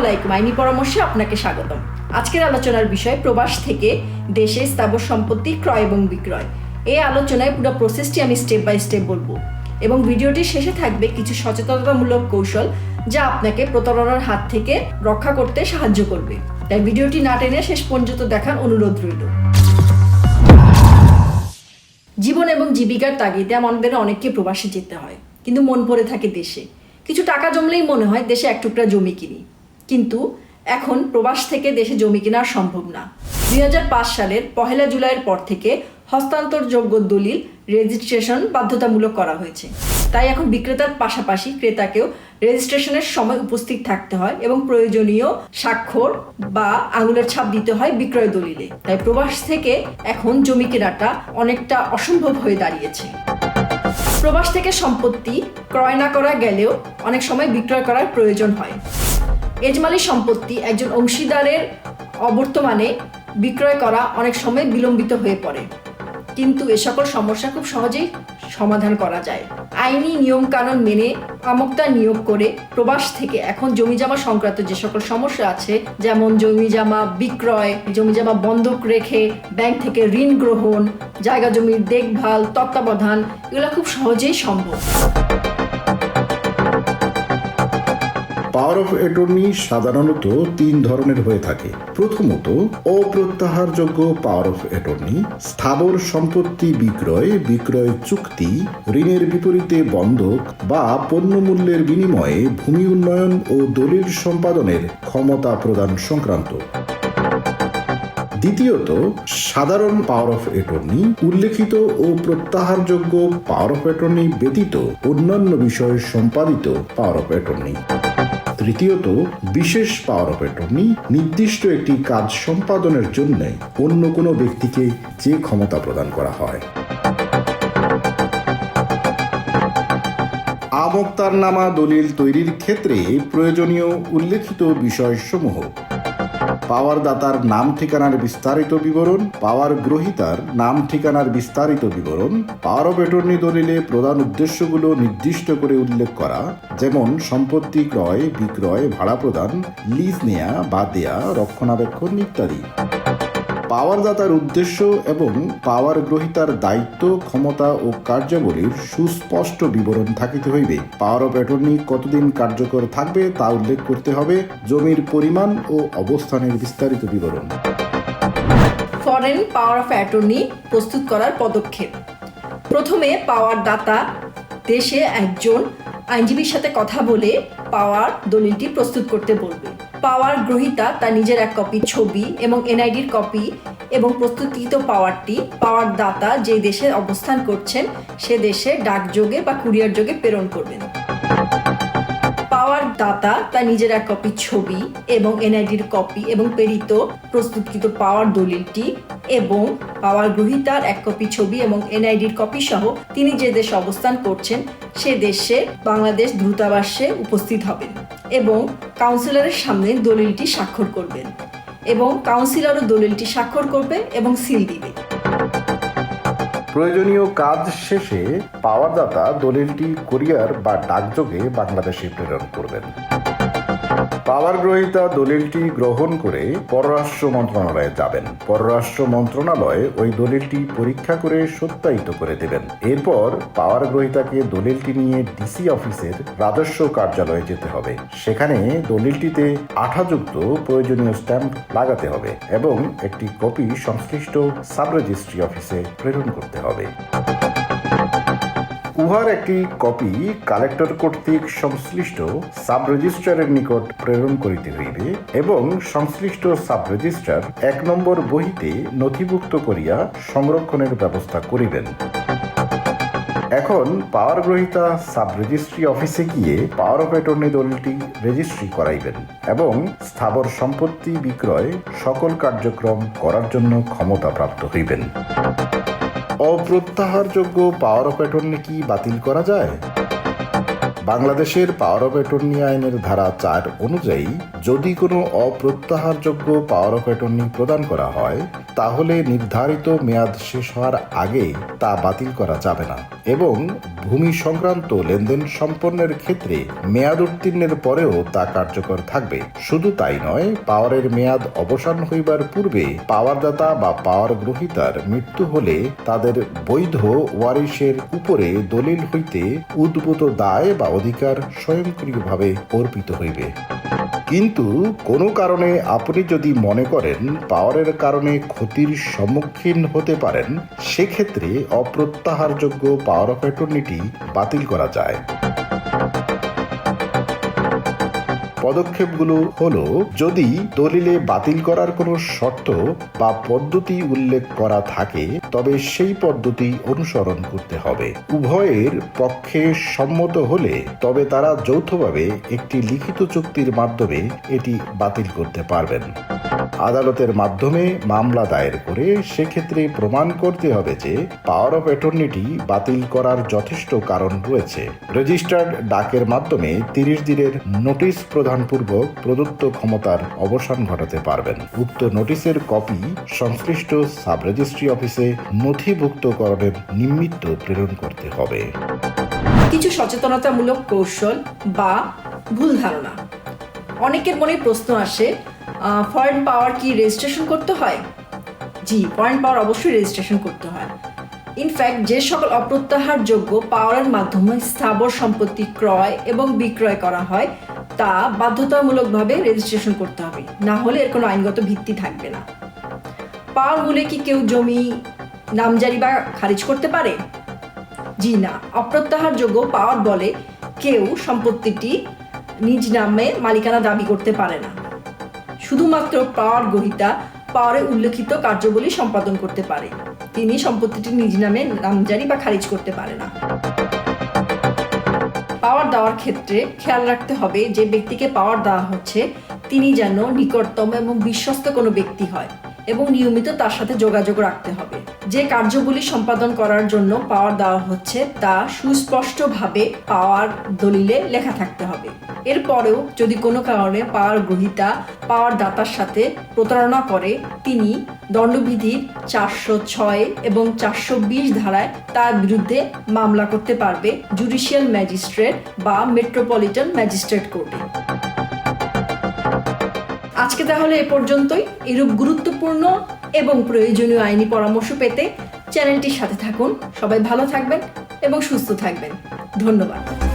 আলাইকুম, আইনি পরামর্শে আপনাকে স্বাগতম। আজকের আলোচনার বিষয়, প্রবাস থেকে দেশে স্থাবর সম্পত্তি ক্রয় এবং বিক্রয়। এই আলোচনায় পুরো প্রসেসটি আমি স্টেপ বাই স্টেপ বলব। এবং ভিডিওটির শেষে থাকবে কিছু সচেতনতামূলক কৌশল যা আপনাকে প্রতারণার হাত থেকে রক্ষা করতে সাহায্য করবে। তাই ভিডিওটি না টেনে শেষ পর্যন্ত দেখার অনুরোধ রইল। জীবন এবং জীবিকার তাগিদে আমাদের অনেককে প্রবাসে যেতে হয়, কিন্তু মন পড়ে থাকে দেশে। কিছু টাকা জমলেই মনে হয় দেশে এক টুকরা জমি কিনি। কিন্তু এখন প্রবাস থেকে দেশে জমি কেনা সম্ভব না। দুই হাজার পাঁচ সালের পহেলা জুলাইয়ের পর থেকে হস্তান্তরযোগ্য দলিল রেজিস্ট্রেশন বাধ্যতামূলক করা হয়েছে। তাই এখন বিক্রেতার পাশাপাশি ক্রেতাকেও রেজিস্ট্রেশনের সময় উপস্থিত থাকতে হয় এবং প্রয়োজনীয় স্বাক্ষর বা আঙুলের ছাপ দিতে হয় বিক্রয় দলিলে। তাই প্রবাস থেকে এখন জমি কেনাটা অনেকটা অসম্ভব হয়ে দাঁড়িয়েছে। প্রবাস থেকে সম্পত্তি ক্রয় না করা গেলেও অনেক সময় বিক্রয় করার প্রয়োজন হয়। এজমালি সম্পত্তি একজন অংশীদারের অবর্তমানে বিক্রয় করা অনেক সময় বিলম্বিত হয়ে পড়ে। কিন্তু এ সকল সমস্যা খুব সহজেই সমাধান করা যায়। আইনি নিয়মকানুন মেনে আমক্তা নিয়োগ করে প্রবাস থেকে এখন জমিজমা সংক্রান্ত যে সকল সমস্যা আছে, যেমন জমিজমা বিক্রয়, জমিজমা বন্ধক রেখে, ব্যাংক থেকে ঋণ গ্রহণ, জায়গা জমির দেখভাল, তত্ত্বাবধান, এগুলো খুব সহজেই সম্ভব। পাওয়ার অফ অ্যাটর্নি সাধারণত তিন ধরনের হয়ে থাকে। প্রথমত, অপ্রত্যাহারযোগ্য পাওয়ার অফ অ্যাটর্নি, স্থাবর সম্পত্তি বিক্রয় বিক্রয় চুক্তি, ঋণের বিপরীতে বন্ধক বা পণ্য মূল্যের বিনিময়ে ভূমি উন্নয়ন ও দলিল সম্পাদনের ক্ষমতা প্রদান সংক্রান্ত। দ্বিতীয়ত, সাধারণ পাওয়ার অফ অ্যাটর্নি, উল্লেখিত ও প্রত্যাহারযোগ্য পাওয়ার অফ অ্যাটর্নি ব্যতীত অন্যান্য বিষয়ে সম্পাদিত পাওয়ার অফ অ্যাটর্নি। তৃতীয়ত, বিশেষ পাওয়ার অফ অ্যাটর্নি নির্দিষ্ট একটি কাজ সম্পাদনের জন্য অন্য কোনো ব্যক্তিকে যে ক্ষমতা প্রদান করা হয়। আমক্তারনামা দলিল তৈরির ক্ষেত্রে প্রয়োজনীয় উল্লেখিত বিষয়সমূহ পাওয়ার দাতার নাম ঠিকানার বিস্তারিত বিবরণ, পাওয়ার গ্রহিতার নাম ঠিকানার বিস্তারিত বিবরণ, পাওয়ার অফ অ্যাটর্নি দলিলে প্রধান উদ্দেশ্যগুলো নির্দিষ্ট করে উল্লেখ করা, যেমন সম্পত্তি ক্রয়, বিক্রয়, ভাড়া প্রদান, লিজ নেয়া বা দেয়া, রক্ষণাবেক্ষণ ইত্যাদি। পাওয়ার দাতার উদ্দেশ্য এবং পাওয়ার গ্রহীতার দায়িত্ব, ক্ষমতা ও কার্যাবলীর সুস্পষ্ট বিবরণ থাকিতে হইবে। পাওয়ার অফ অ্যাটর্নি কতদিন কার্যকর থাকবে তা উল্লেখ করতে হবে জমির পরিমাণ ও অবস্থানের বিস্তারিত বিবরণ। ফরেন পাওয়ার অফ অ্যাটর্নি প্রস্তুত করার পদক্ষেপ। প্রথমে পাওয়ার দাতা দেশে একজন আইনজীবীর সাথে কথা বলে পাওয়ার দলিলটি প্রস্তুত করতে বলবে। পাওয়ার গ্রহীতা তার নিজের এক কপি ছবি এবং এনআইডির কপি এবং প্রস্তুতকৃত পাওয়ারটি পাওয়ার দাতা যে দেশে অবস্থান করছেন, সে দেশে ডাকযোগে বা কুরিয়ার যোগে প্রেরণ করবেন। পাওয়ার দাতা তার নিজের এক কপি ছবি এবং এনআইডির কপি এবং প্রেরিত প্রস্তুতকৃত পাওয়ার দলিলটি এবং পাওয়ার গ্রহীতার এক কপি ছবি এবং এনআইডির কপি সহ তিনি যে দেশে অবস্থান করছেন, সে দেশে বাংলাদেশ দূতাবাসে উপস্থিত হবেন। এবং কাউন্সিলরের সামনে দলিলটি স্বাক্ষর করবেন এবং কাউন্সিলরও দলিলটি স্বাক্ষর করবে এবং সিল দিবে। প্রয়োজনীয় কাজ শেষে পাওয়ার দাতা দলিলটি কোরিয়ার বা ডাকযোগে বাংলাদেশে প্রেরণ করবেন। পাওয়ার গ্রহীতা দলিলটি গ্রহণ করে পররাষ্ট্র মন্ত্রণালয়ে যাবেন। পররাষ্ট্র মন্ত্রণালয়ে ওই দলিলটি পরীক্ষা করে সত্যায়িত করে দেবেন। এরপর পাওয়ার গ্রহীতাকে দলিলটি নিয়ে ডিসি অফিসের রাজস্ব কার্যালয়ে যেতে হবে। সেখানে দলিলটিতে আঠাযুক্ত প্রয়োজনীয় স্ট্যাম্প লাগাতে হবে এবং একটি কপি সংশ্লিষ্ট সাব রেজিস্ট্রি অফিসে প্রেরণ করতে হবে। উহার একটি কপি কালেক্টর কর্তৃক সংশ্লিষ্ট সাব রেজিস্ট্রারের নিকট প্রেরণ করিতে হইবে এবং সংশ্লিষ্ট সাব রেজিস্ট্রার এক নম্বর বহিতে নথিভুক্ত করিয়া সংরক্ষণের ব্যবস্থা করিবেন। এখন পাওয়ার গ্রহীতা সাব রেজিস্ট্রি অফিসে গিয়ে পাওয়ার অফ অ্যাটর্নি দলিলটি রেজিস্ট্রি করাইবেন এবং স্থাবর সম্পত্তি বিক্রয় সকল কার্যক্রম করার জন্য ক্ষমতা প্রাপ্ত হইবেন। অপ্রত্যাহারযোগ্য পাওয়ার অফ অ্যাটর্নি কি বাতিল করা যায়? বাংলাদেশের পাওয়ার অফ অ্যাটর্নি আইনের ধারা চার অনুযায়ী যদি কোনো অপ্রত্যাহারযোগ্য পাওয়ার অফ অ্যাটর্নি প্রদান করা হয়, তাহলে নির্ধারিত মেয়াদ শেষ হওয়ার আগে তা বাতিল করা যাবে না এবং ভূমি সংক্রান্ত লেনদেন সম্পন্নের ক্ষেত্রে মেয়াদ উত্তীর্ণের পরেও তা কার্যকর থাকবে। শুধু তাই নয় পাওয়ারের মেয়াদ অবসান হইবার পূর্বে পাওয়ারদাতা বা পাওয়ার গ্রহীতার মৃত্যু হলে তাদের বৈধ ওয়ারিশের উপরে দলিল হইতে উদ্ভূত দায় বা অধিকার স্বয়ংক্রিয়ভাবে অর্পিত হইবে। কিন্তু কোনো কারণে আপনি যদি মনে করেন পাওয়ারের কারণে ক্ষতির সম্মুখীন হতে পারেন, সেক্ষেত্রে অপ্রত্যাহারযোগ্য পাওয়ার অফ অ্যাটর্নিটি বাতিল করা যায়। পদক্ষেপগুলো হলো, যদি দলিলে বাতিল করার কোনো শর্ত বা পদ্ধতি উল্লেখ করা থাকে, তবে সেই পদ্ধতি অনুসরণ করতে হবে। উভয়ের পক্ষে সম্মত হলে, তবে তারা যৌথভাবে একটি লিখিত চুক্তির মাধ্যমে এটি বাতিল করতে পারবেন। আদালতের মাধ্যমে মামলা দায়ের করে সেক্ষেত্রে প্রমাণ করতে হবে যে, পাওয়ার অফ অ্যাটর্নিটি বাতিল করার যথেষ্ট কারণ রয়েছে। রেজিস্টার্ড ডাকের মাধ্যমে তিরিশ দিনের নোটিশ প্রদানপূর্বক প্রদত্ত ক্ষমতার অবসান ঘটাতে পারবেন। উক্ত নোটিশের কপি সংশ্লিষ্ট সাব রেজিস্ট্রি অফিসে নথিভুক্তকরণের নিমিত্ত প্রেরণ করতে হবে। কিছু সচেতনতামূলক কৌশল বা ভুল ধারণা। অনেকের মনে প্রশ্ন আসে ফরেন পাওয়ার কি রেজিস্ট্রেশন করতে হয়? জি ফরেন পাওয়ার অবশ্যই রেজিস্ট্রেশন করতে হয়। ইনফ্যাক্ট যে সকল অপ্রত্যাহারযোগ্য পাওয়ারের মাধ্যমে স্থাবর সম্পত্তি ক্রয় এবং বিক্রয় করা হয় তা বাধ্যতামূলকভাবে রেজিস্ট্রেশন করতে হবে। না হলে এর কোনো আইনগত ভিত্তি থাকবে না। পাওয়ার মূলে কি কেউ জমি, নামজারি বা খারিজ করতে পারে? জি না, অপ্রত্যাহারযোগ্য পাওয়ার বলে কেউ সম্পত্তিটি নিজ নামে মালিকানা দাবি করতে পারে না। শুধুমাত্র পাওয়ার গ্রহীতা পাওয়ারে উল্লেখিত কার্যবলী সম্পাদন করতে পারে। তিনি সম্পত্তিটি নিজ নামে নামজারি বা খারিজ করতে পারে না। পাওয়ার দেওয়ার ক্ষেত্রে খেয়াল রাখতে হবে যে ব্যক্তিকে পাওয়ার দেওয়া হচ্ছে, তিনি যেন নিকটতম এবং বিশ্বস্ত কোনো ব্যক্তি হয় এবং নিয়মিত তার সাথে যোগাযোগ রাখতে হবে। যে কার্যগুলি সম্পাদন করার জন্য পাওয়ার দেওয়া হচ্ছে তা সুস্পষ্টভাবে পাওয়ার দলিলে লেখা থাকতে হবে। এরপরেও যদি কোনো কারণে পাওয়ার গ্রহীতা পাওয়ার দাতার সাথে প্রতারণা করে, তিনি দণ্ডবিধির চারশো ছয় এবং চারশো বিশ ধারায় তার বিরুদ্ধে মামলা করতে পারবে জুডিশিয়াল ম্যাজিস্ট্রেট বা মেট্রোপলিটন ম্যাজিস্ট্রেট কোর্টে। আজকে তাহলে এ পর্যন্তই। এরূপ গুরুত্বপূর্ণ এবং প্রয়োজনীয় আইনি পরামর্শ পেতে চ্যানেলটির সাথে থাকুন। সবাই ভালো থাকবেন এবং সুস্থ থাকবেন। ধন্যবাদ।